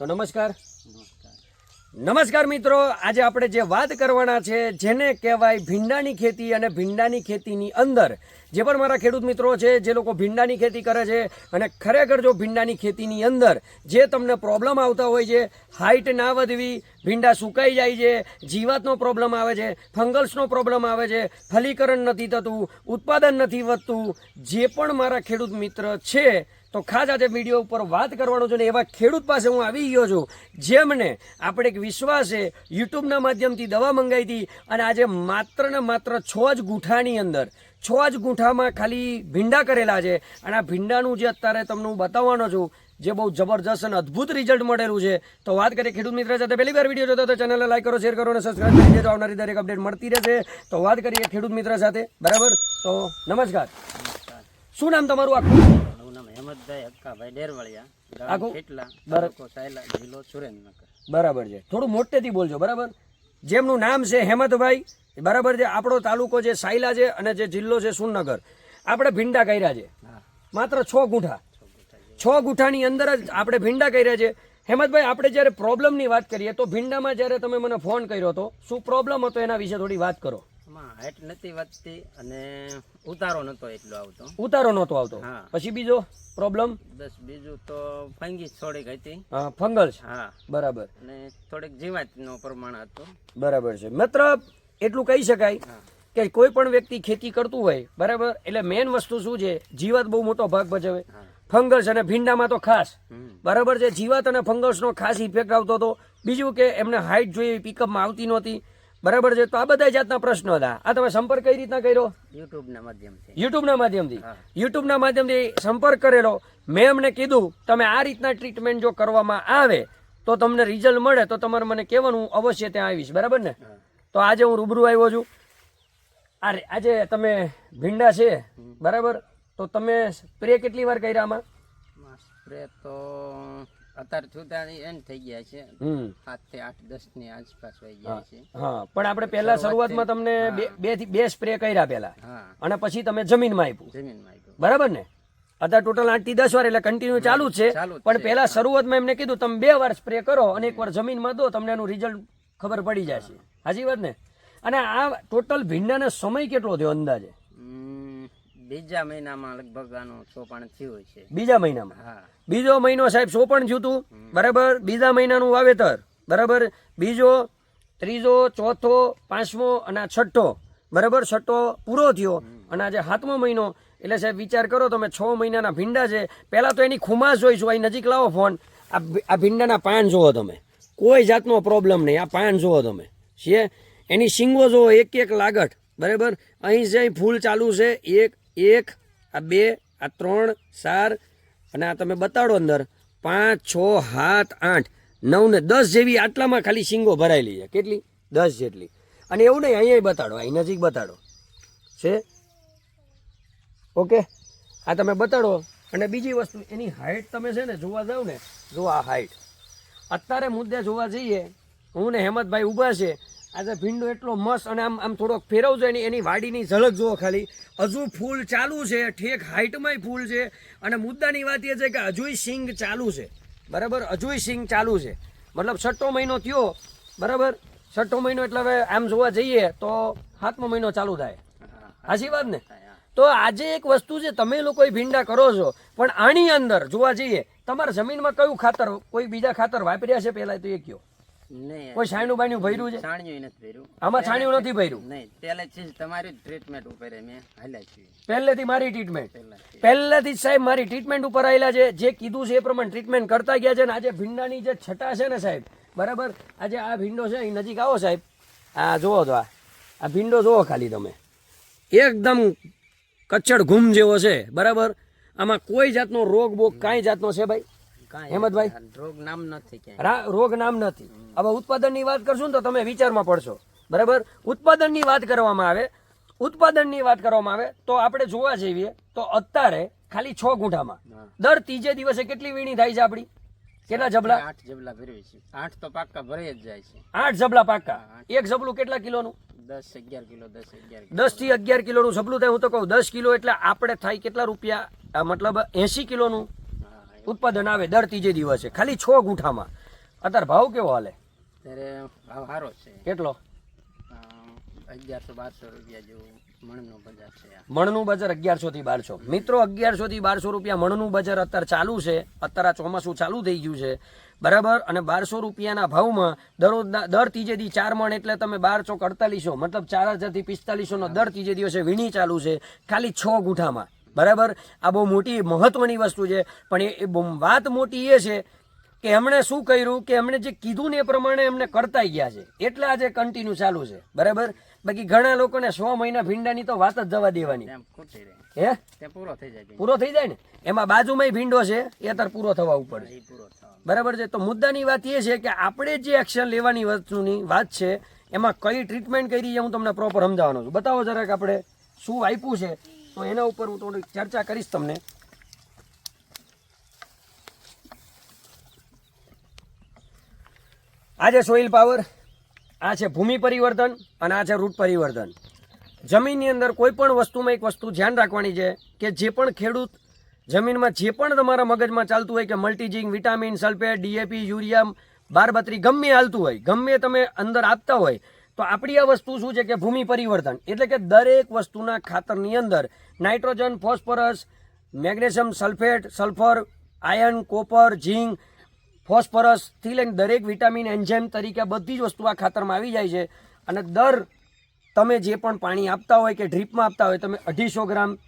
તો નમસ્કાર. નમસ્કાર. નમસ્કાર મિત્રો આજે આપણે જે વાત કરવાના છે જેને કહેવાય ભીંડાની ખેતી અને ભીંડાની ખેતીની અંદર જે પણ મારા ખેડૂત મિત્રો છે જે લોકો ભીંડાની ખેતી કરે છે અને ખરેખર જો ભીંડાની ખેતીની અંદર જે તમને પ્રોબ્લેમ આવતા હોય છે હાઇટ ના વધવી ભીંડા સુકાઈ જાય છે જીવાતનો પ્રોબ્લેમ આવે છે ફંગલ્સનો પ્રોબ્લેમ આવે છે ફલીકરણ નથી થતું ઉત્પાદન નથી વધતું જે પણ મારા ખેડૂત મિત્ર છે તો ખાસ આજે વીડિયો ઉપર વાત કરવાનો છે ને એવા ખેડૂત પાસે હું આવી ગયો છું જેમને આપણે એક વિશ્વાસે યુટ્યુબના માધ્યમથી દવા મંગાવી હતી અને આજે માત્ર ને માત્ર છ જ ગુંઠાની અંદર છ જ ગુંઠામાં ખાલી ભીંડા કરેલા છે અને આ ભીંડાનું જે અત્યારે તમને હું બતાવવાનો છું જે બહુ જબરજસ્ત અને અદ્ભુત રિઝલ્ટ મળેલું છે. તો વાત કરીએ ખેડૂત મિત્ર સાથે. પહેલી વાર વીડિયો જોતો તો ચેનલને લાઈક કરો શેર કરો અને સબસ્ક્રાઈબ કરી દેજો. આવનારી દરેક અપડેટ મળતી રહેશે. તો વાત કરીએ ખેડૂત મિત્ર સાથે. બરાબર? તો નમસ્કાર. નમસ્કાર. શું નામ તમારું આખું? મારું નામ હેમંતભાઈ હક્કાભાઈ ડેરવાળિયા આખું? બરાબર. સાયલા જિલ્લો સુરેન્દ્રનગર. બરાબર છે. થોડું મોટેથી બોલજો બરાબર? જેમનું નામ છે હેમંતભાઈ બરાબર છે આપણો તાલુકો છે સાયલા છે અને જે જિલ્લો છે સુરનગર આપણે ભીંડા કર્યા છે. માત્ર છ ગુઠા. છ ગુઠાની અંદર જ આપણે ભીંડા કર્યા છે. હેમંતભાઈ આપણે જ્યારે પ્રોબ્લેમની વાત કરીએ તો ભીંડામાં જ્યારે તમે મને ફોન કર્યો હતો શું પ્રોબ્લેમ હતો એના વિશે થોડી વાત કરો? આમાં હાઈટ નથી વધતી અને ઉતારો નતો એટલો આવતો. ઉતારો નહોતો આવતો. હા. પછી બીજો પ્રોબ્લેમ બસ બીજું તો ફંગીસ થોડીક હતી. ફંગલ્સ હા. બરાબર. અને થોડીક જીવાતનું પ્રમાણ હતું. બરાબર છે. મતલબ એટલું કહી શકાય કે કોઈ પણ વ્યક્તિ ખેતી કરતું હોય બરાબર? એટલે મેઇન વસ્તુ શું છે? જીવાત બહુ મોટો ભાગ ભજવે. ફંગલ્સ ફંગસ અને ભીંડામાં તો ખાસ. બરાબર છે? જીવાત અને ફંગસનો ખાસ ઇફેક્ટ આવતો હતો. બીજું કે એમને હાઇટ જોઈએ પિકઅપમાં આવતી નહોતી. બરાબર છે? તો આ બધા જાતના પ્રશ્નો હતા. આ તમે સંપર્ક કઈ રીતના કર્યો? યુટ્યુબના માધ્યમથી. યુટ્યુબના માધ્યમથી. યુટ્યુબના માધ્યમથી સંપર્ક કરેલો. મેં એમને કીધું તમે આ રીતના ટ્રીટમેન્ટ જો કરવામાં આવે તો તમને રિઝલ્ટ મળે તો તમારે મને કહેવાનું અવશ્ય ત્યાં આવીશ. બરાબર ને? તો આજે હું રૂબરૂ આવ્યો છું. આ આજે તમે ભીંડા છે બરાબર? તો તમે સ્પ્રે કેટલી વાર કર્યા આમાં સ્પ્રે તો અત્યારે સુધારી એન્ડ થઈ ગયા છે. સાતથી આઠ દસની આસપાસ વહી ગયા છે. હા પણ આપણે પહેલા શરૂઆતમાં તમને બે બેથી બે સ્પ્રે કર્યા પહેલા. હા. અને પછી તમે જમીનમાં આપ્યું. જમીનમાં આપ્યું. બરાબર ને? અત્યારે ટોટલ આઠથી દસ વાર એટલે કન્ટિન્યુ ચાલુ જ છે. પણ છે. પહેલા શરૂઆતમાં એમને કીધું તમે બે વાર સ્પ્રે કરો અને એક વાર જમીનમાં દો તમને એનું રિઝલ્ટ ખબર પડી જશે. હાજી વાત ને? અને આ ટોટલ ભીંડાનો સમય કેટલો થયો અંદાજે? બીજા મહિનામાં લગભગ આનું સોપાણ થયું છે. બીજા મહિનામાં? હા. બીજો મહિનો સાહેબ સોપણ થયું હતું બરાબર? બીજા મહિનાનું વાવેતર બરાબર? બીજો ત્રીજો ચોથો પાંચમો અને છઠ્ઠો બરાબર? છઠ્ઠો પૂરો થયો. અને આજે સાતમો મહિનો. એટલે સાહેબ વિચાર કરો તમે છ મહિનાના ભીંડા છે. પહેલાં તો એની ખુમાસ જોઈશું. અહીં નજીક લાવો ફોન. આ ભીંડાના પાન જુઓ તમે. કોઈ જાતનો પ્રોબ્લેમ નહીં. આ પાન જુઓ તમે. છે એની શીંગો જુઓ. એક એક લાગટ બરાબર? અહીં જે અહીં ફૂલ ચાલુ છે. એક એક, આ બે, આ ત્રણ, ચાર અને આ તમે બતાડો અંદર. પાંચ, છ, સાત, આઠ, નવ ને દસ જેવી આટલામાં ખાલી શીંગો ભરાયેલી છે. કેટલી? દસ જેટલી. અને એવું નહીં અહીંયા બતાડો, અહીં નજીક બતાડો. છે? ઓકે? આ તમે બતાડો. અને બીજી વસ્તુ, એની હાઇટ તમે છે ને જોવા જાવ ને, જો આ હાઇટ અત્યારે મુદ્દે જોવા જઈએ, હું ને હેમંતભાઈ ઊભા છે આજે ભીંડો એટલો મસ્ત અને આમ આમ થોડોક ફેરવજો એની એની વાડીની ઝલક જુઓ ખાલી. હજુ ફૂલ ચાલુ છે. ઠેક હાઇટમાંય ફૂલ છે. અને મુદ્દાની વાત એ છે કે હજુય સિંગ ચાલુ છે. બરાબર? હજુય સિંગ ચાલુ છે. મતલબ છઠ્ઠો મહિનો થયો. બરાબર? છઠ્ઠો મહિનો એટલે હવે આમ જોવા જઈએ તો સાતમો મહિનો ચાલુ થાય. હા. સાચી વાત ને. તો આજે એક વસ્તુ છે તમે લોકો ભીંડા કરો છો પણ આની અંદર જોવા જઈએ તમારા જમીનમાં કયું ખાતર કોઈ બીજા ખાતર વાપર્યા છે પહેલાં તો એ કયો. કોઈ છાણ્યું બાણ્યું ભર્યું છે? છાણ્યું નથી ભર્યું. આમાં છાણ્યું નથી ભર્યું? નહીં પહેલેથી તમારી ટ્રીટમેન્ટ ઉપર મેં હાલ્યા છીએ. પહેલેથી મારી ટ્રીટમેન્ટ પહેલેથી. સાહેબ મારી ટ્રીટમેન્ટ ઉપર આવેલા છે. જે કીધું છે એ પ્રમાણે ટ્રીટમેન્ટ કરતા ગયા છે ને આજે ભીંડાની જે છટા છે ને સાહેબ બરાબર? આજે આ ભીંડો છે અહીં નજીક આવો સાહેબ. આ જુઓ તો આ. આ ભીંડો જુઓ ખાલી તમે. એકદમ કચ્છડ ઘૂમ જેવો છે બરાબર? આમાં કોઈ જાતનો રોગ બોગ કાંઈ જાતનો છે ભાઈ? હેમંતભાઈ? રોગ નામ નથી રોગ નામ નથી. હવે ઉત્પાદનની વાત કરશું ને તો તમે વિચારમાં પડશો. બરાબર? ઉત્પાદનની વાત કરવામાં આવે ઉત્પાદનની વાત કરવામાં આવે તો આપણે જોવા જઈએ તો અત્યારે ખાલી છ ગુંઠામાં. દર ત્રીજે દિવસે કેટલી વીણી થાય છે આપણી? કેટલા જબલા? આઠ જબલા ભરવી છે. આઠ તો પાક્કા ભરાઈ જ જાય છે. આઠ જબલા પાક્કા. એક જબલું કેટલા કિલોનું? દસ અગિયાર કિલો દસ અગિયાર દસથી અગિયાર કિલોનું જબલું થાય. હું તો કહું દસ કિલો એટલે આપણે થાય કેટલા રૂપિયા? મતલબ એસી કિલોનું. ઉત્પાદન આવે દર ત્રીજે દિવસે. ખાલી છ ગુંઠામાં. અત્યારે ભાવ કેવો હાલે? અત્યારે ભાવ સારો છે. કેટલો? અગિયારસો બારસો રૂપિયા જેવું મણનું બજાર છે મણનું બજાર અગિયારસો થી બારસો. મિત્રો અગિયારસો થી બારસો રૂપિયા મણનું બજાર અત્યારે ચાલુ છે. અત્યારે આ ચોમાસું ચાલુ થઈ ગયું છે. બરાબર? અને બારસો રૂપિયાના ભાવમાં દરરોજ દર ત્રીજે દી ચાર મણ એટલે તમે બાર ચોક અડતાલીસો મતલબ ચાર હજારથી પિસ્તાલીસો નો દર ત્રીજે દિવસે વીણી ચાલુ છે. ખાલી છ ગુઠામાં. બરાબર? આ બહુ મોટી મહત્વની વસ્તુ છે. પણ એ- વાત મોટી એ છે કે એમણે શું કર્યું કે એમણે જે કીધું ને એ પ્રમાણે એમને કરતા ગયા છે. એટલે આજે કન્ટિન્યુ ચાલુ છે. બરાબર? બાકી ઘણા લોકોને સો મહિના ભીંડાની તો વાત જ જવા દેવાની. હે? પૂરો થઈ જાય પૂરો થઈ જાય ને? એમાં બાજુમાં ભીંડો છે એ અત્યારે પૂરો થવા ઉપર બરાબર છે? તો મુદ્દાની વાત એ છે કે આપણે જે એક્શન લેવાની વસ્તુની વાત છે એમાં કઈ ટ્રીટમેન્ટ કરી હું તમને પ્રોપર સમજાવવાનો છું. બતાવો જરાક આપણે શું આપ્યું છે. તો એના ઉપર હું થોડી ચર્ચા કરીશ તમને. આ છે સોઇલ પાવર આ છે ભૂમિ પરિવર્તન અને આ છે રૂટ પરિવર્તન. જમીનની અંદર કોઈ પણ વસ્તુમાં એક વસ્તુ ધ્યાન રાખવાની છે કે જે પણ ખેડૂત જમીનમાં જે પણ તમારા મગજમાં ચાલતું હોય કે multi zinc vitamin sulphate D A P urea બારબત્રી ગમે હાલતું હોય, ગમે તમે અંદર આપતા હોય તો આપણી આ વસ્તુ શું છે કે ભૂમિ પરિવર્તન. એટલે કે દરેક વસ્તુના ખાતરની અંદર nitrogen, phosphorus, magnesium sulphate, sulphur iron copper, zinc ફોસ્ફરસથી લઈને દરેક વિટામિન, એન્ઝાઇમ તરીકે બધી જ વસ્તુ આ ખાતરમાં આવી જાય છે. અને દર તમે જે પણ પાણી આપતા હોય કે ડ્રીપમાં આપતા હોય, તમે અઢીસો ગ્રામ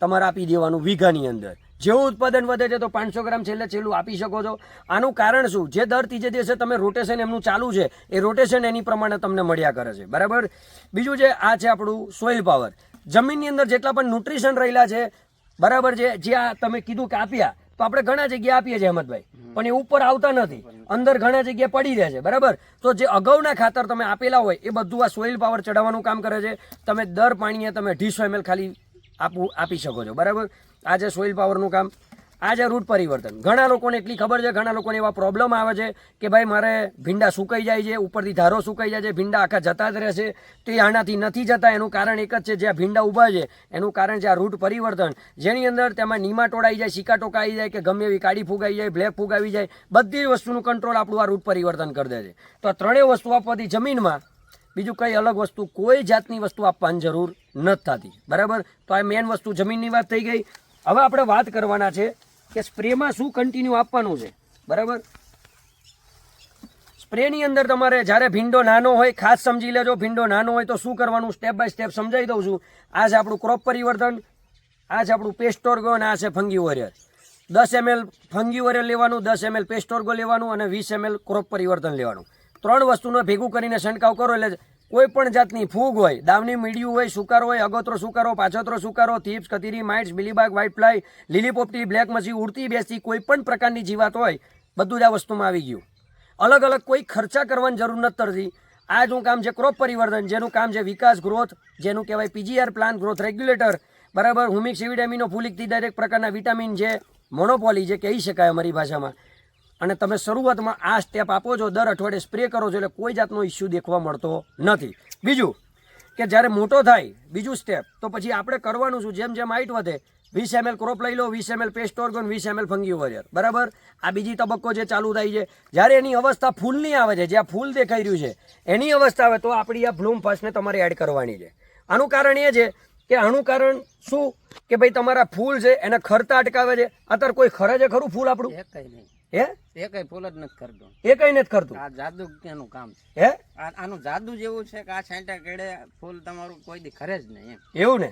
તમારે આપી દેવાનું વીઘાની અંદર. જેવું ઉત્પાદન વધે છે તો પાંચસો ગ્રામ છેલ્લે છેલ્લું આપી શકો છો. આનું કારણ શું? જે દર ત્રીજે દિવસે તમે રોટેશન એમનું ચાલુ છે, એ રોટેશન એની પ્રમાણે તમને મળ્યા કરે છે. બરાબર? બીજું છે આ છે આપણું સોઇલ પાવર જમીનની અંદર જેટલા પણ ન્યુટ્રિશન રહેલા છે, બરાબર છે, જે આ તમે કીધું કે આપ્યા, તો આપણે ઘણા જગ્યાએ આપીએ છીએ અહેમદભાઈ. પણ એ ઉપર આવતા નથી. અંદર ઘણા જગ્યાએ પડી રહે છે, બરાબર? તો જે અગાઉના ખાતર તમે આપેલા હોય, એ બધું આ સોઇલ પાવર ચડાવવાનું કામ કરે છે. તમે દર પાણીએ તમે અઢીસો એમએલ ખાલી આપવું આપી શકો છો, બરાબર? આ છે સોઇલ પાવરનું કામ. આ છે રૂટ પરિવર્તન. ઘણા લોકોને એટલી ખબર છે, ઘણા લોકોને એવા પ્રોબ્લેમ આવે છે કે ભાઈ મારે ભીંડા સુકાઈ જાય છે, ઉપરથી ધારો સુકાઈ જાય છે, ભીંડા આખા જતા જ રહેશે, તે આનાથી નથી જતા. એનું કારણ એક જ છે, જ્યાં ભીંડા ઊભા છે, એનું કારણ છે આ રૂટ પરિવર્તન. જેની અંદર તેમાં નીમાટોડ આવી જાય સિકાટોકા આવી જાય, કે ગમે એવી કાળી ફૂગ જાય બ્લેક ફૂગ જાય, બધી વસ્તુનું કંટ્રોલ આપણું આ રૂટ પરિવર્તન કરી દે છે. તો આ ત્રણેય વસ્તુ આપવાથી જમીનમાં બીજું કઈ અલગ વસ્તુ, કોઈ જાતની વસ્તુ આપવાની જરૂર નથી થતી. બરાબર? તો આ મેન વસ્તુ જમીનની વાત થઈ ગઈ. હવે આપણે વાત કરવાના છે કે સ્પ્રેમાં શું કન્ટિન્યુ આપવાનું છે. બરાબર? સ્પ્રેની અંદર તમારે જ્યારે ભીંડો નાનો હોય, ખાસ સમજી લેજો, ભીંડો નાનો હોય તો શું કરવાનું? સ્ટેપ બાય સ્ટેપ સમજાવી દઉં છું. આ છે આપણું ક્રોપ પરિવર્તન, આ છે આપણું પેસ્ટોર્ગો અને આ છે ફંગી વોરિયર દસ એમએલ ફંગી વોરિયર લેવાનું, દસ એમએલ પેસ્ટોર્ગો લેવાનું અને વીસ એમએલ ક્રોપ પરિવર્તન લેવાનું. ત્રણ વસ્તુનો ભેગું કરીને છંટકાવ કરો એટલે કોઈ પણ જાતની ફૂગ હોય, દાવની મીડિયું હોય, સુકારો હોય, અગોતરો સુકારો, પાછોતરો સુકારો, થીપ્સ કતીરી માઇટ્સ, બિલીબાગ, વ્હાઇટ લીલી પોપટી બ્લેક મસી, ઉડતી, બેસતી, કોઈ પણ પ્રકારની જીવાત હોય, બધું જ આ વસ્તુમાં આવી ગયું. અલગ અલગ કોઈ ખર્ચા કરવાની જરૂર નથી આ જ કામ છે ક્રોપ પરિવર્તન, જેનું કામ છે વિકાસ, ગ્રોથ, જેનું કહેવાય પીજીઆર પ્લાન, ગ્રોથ રેગ્યુલેટર. બરાબર, હુમિક સિવિડેમિનો ફુલિકથી દરેક પ્રકારના વિટામિન જે મોનોપોલી જે કહી શકાય અમારી ભાષામાં. અને તમે શરૂઆતમાં આ સ્ટેપ આપો છો, દર અઠવાડિયે સ્પ્રે કરો છો એટલે કોઈ જાતનો ઇસ્યુ દેખવા મળતો નથી. બીજું કે જ્યારે મોટો થાય, બીજું સ્ટેપ તો પછી આપણે કરવાનું શું? જેમ જેમ હાઇટ વધે, વીસ એમએલ ક્રોપ લઈ લો, વીસ એમએલ પેસ્ટ ઓર્ગન વીસ એમએલ ફંગી બરાબર? આ બીજી તબક્કો જે ચાલુ થાય છે. જ્યારે એની અવસ્થા ફૂલની આવે છે જ્યાં ફૂલ દેખાઈ રહ્યું છે, એની અવસ્થા આવે તો આપણી આ બ્લૂમ ફર્સ્ટને તમારે એડ કરવાની છે. આનું કારણ એ છે કે આનું કારણ શું? કે ભાઈ તમારા ફૂલ છે, એને ખરતા અટકાવે છે. અત્યારે કોઈ ખરે છે ખરું ફૂલ આપણું? કંઈ નહીં. હે? એ કઈ ફૂલ જ નથી કરતો. એ કઈ નથી કરતું? આ જાદુ કેનું કામ છે. હે? આનું જાદુ જેવું છે કે આ છાંટા કેડે ફૂલ તમારું કોઈ દી ખરે જ નહીં એવું ને?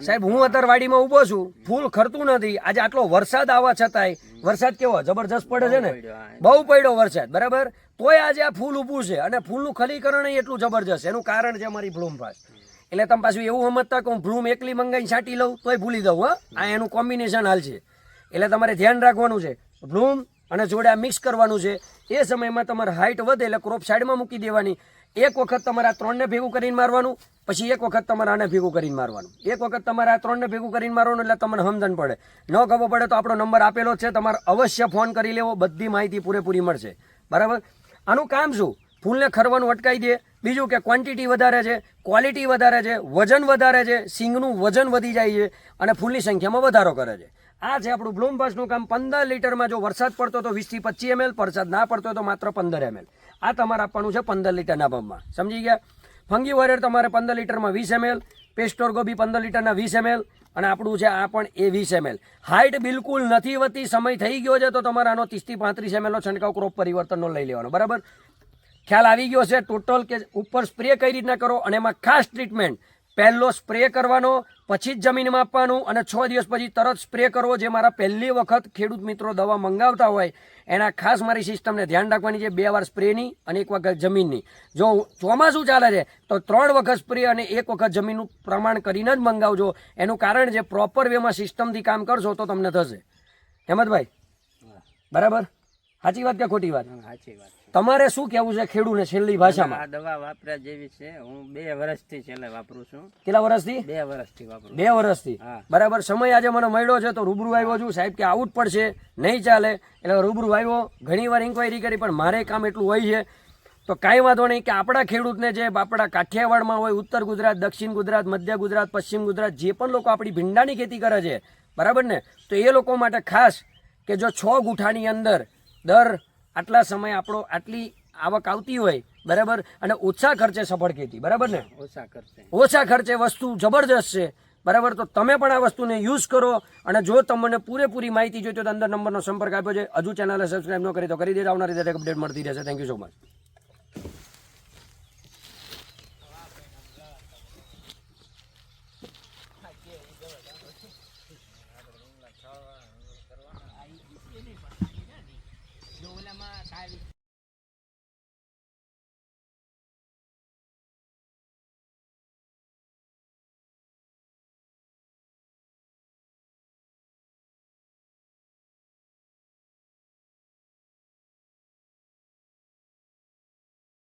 સાહેબ હું અતરવાડીમાં વાડીમાં ઊભો છું ફૂલ ખરતું નથી. આજે આટલો વરસાદ આવવા છતાંય વરસાદ કેવો જબરજસ્ત પડે છે ને? બહુ પડ્યો વરસાદ બરાબર? તોય આજે આ ફૂલ ઊભું છે અને ફૂલનું ખલીકરણ એટલું જબરજસ્ત એનું કારણ છે અમારી બ્લૂમ ફાસ્ટ એટલે તમે પાછું એવું સમજતા કે હું ભ્રૂમ એકલી મંગાઈ છાંટી લઉં તોય ભૂલી દઉં હા. આ એનું કોમ્બિનેશન હાલ છે. એટલે તમારે ધ્યાન રાખવાનું છે. બ્લૂમ અને જોડે આ મિક્સ કરવાનું છે. એ સમયમાં તમારે હાઇટ વધે એટલે ક્રોપ સાઈડમાં મૂકી દેવાની. એક વખત તમારે આ ત્રણને ભેગું કરીને મારવાનું, પછી એક વખત તમારે આને ભેગું કરીને મારવાનું. એક વખત તમારે આ ત્રણને ભેગું કરીને મારવાનું એટલે તમને સમજણ પડે. ન ખબર પડે તો આપણો નંબર આપેલો છે. તમારે અવશ્ય ફોન કરી લેવો. બધી માહિતી પૂરેપૂરી મળશે. બરાબર? આનું કામ શું? ફૂલને ખરવાનું અટકાવી દે. બીજું કે ક્વોન્ટિટી વધારે છે ક્વોલિટી વધારે છે, વજન વધારે છે, સિંગનું વજન વધી જાય છે અને ફૂલની સંખ્યામાં વધારો કરે છે. આ છે આપણું બ્લૂમ પાસનું કામ પંદર લીટરમાં જો વરસાદ પડતો તો વીસથી પચીસ એમએલ, વરસાદ ના પડતો તો માત્ર પંદર એમએલ. આ તમારે આપવાનું છે પંદર લીટરના પંપમાં. સમજી ગયા? ફંગી વોરિયર તમારે પંદર લીટરમાં વીસ એમએલ, પેસ્ટોર ગોબી પંદર લીટરના વીસ એમએલ, અને આપણું છે આ પણ એ વીસ એમએલ. હાઇટ બિલકુલ નથી વધતી સમય થઈ ગયો છે તો તમારે આનો ત્રીસથી પાંત્રીસ એમએલનો છંટકાવ ક્રોપ પરિવર્તનનો લઈ લેવાનો, બરાબર? ખ્યાલ આવી ગયો છે, ટોટલ કે ઉપર સ્પ્રે કઈ રીતના કરો, અને એમાં ખાસ ટ્રીટમેન્ટ પહેલો સ્પ્રે કરવાનો પછી જ જમીનમાં આપવાનું અને છ દિવસ પછી તરત સ્પ્રે કરવો જે મારા પહેલી વખત ખેડૂત મિત્રો દવા મંગાવતા હોય એના ખાસ મારી સિસ્ટમને ધ્યાન રાખવાની છે બે વાર સ્પ્રેની અને એક વખત જમીનની. જો ચોમાસું ચાલે છે તો ત્રણ વખત સ્પ્રે અને એક વખત જમીનનું પ્રમાણ કરીને જ મંગાવજો. એનું કારણ છે પ્રોપર વેમાં સિસ્ટમથી કામ કરશો તો તમને થશે. હેમંતભાઈ? બરાબર? સાચી વાત કે ખોટી વાત? સાચી વાત તમારે શું કેવું છે ખેડૂને છેલ્લી ભાષામાં? આ દવા વાપર્યા જેવી છે. હું બે વર્ષથી છેલ્લે વાપરું છું. કેટલા વર્ષથી? બે વર્ષથી વાપરું બે વર્ષથી? બરાબર સમય આજે મને મળ્યો છે તો રૂબરૂ આવ્યો છું. સાહેબ કે આવું જ પડશે નહીં ચાલે. એટલે રૂબરૂ આવ્યો. ઘણી વાર ઇન્ક્વાયરી કરી પણ મારે કામ એટલું હોય છે. તો કાંઈ વાંધો નહીં કે આપણા ખેડૂતને જે આપણા કાઠિયાવાડમાં હોય ઉત્તર ગુજરાત દક્ષિણ ગુજરાત મધ્ય ગુજરાત પશ્ચિમ ગુજરાત જે પણ લોકો આપણી ભીંડાની ખેતી કરે છે બરાબર ને? તો એ લોકો માટે ખાસ કે જો છ ગુઠાની અંદર દર આટલા સમય આપણો આટલી આવક આવતી હોય બરાબર? અને ઓછા ખર્ચે સફળ ખેતી બરાબર ને? ઓછા ખર્ચે. ઓછા ખર્ચે વસ્તુ જબરજસ્ત છે બરાબર? તો તમે પણ આ વસ્તુને યુઝ કરો અને જો તમને પૂરેપૂરી માહિતી જોઈતી તો અંદર નંબરનો સંપર્ક આપ્યો છે. હજુ ચેનલને સબસ્ક્રાઈબ ન કરી તો કરી દેજો આવનારી દરેક અપડેટ મળતી રહેશે. થેન્ક યુ સો મચ એમાં સારી.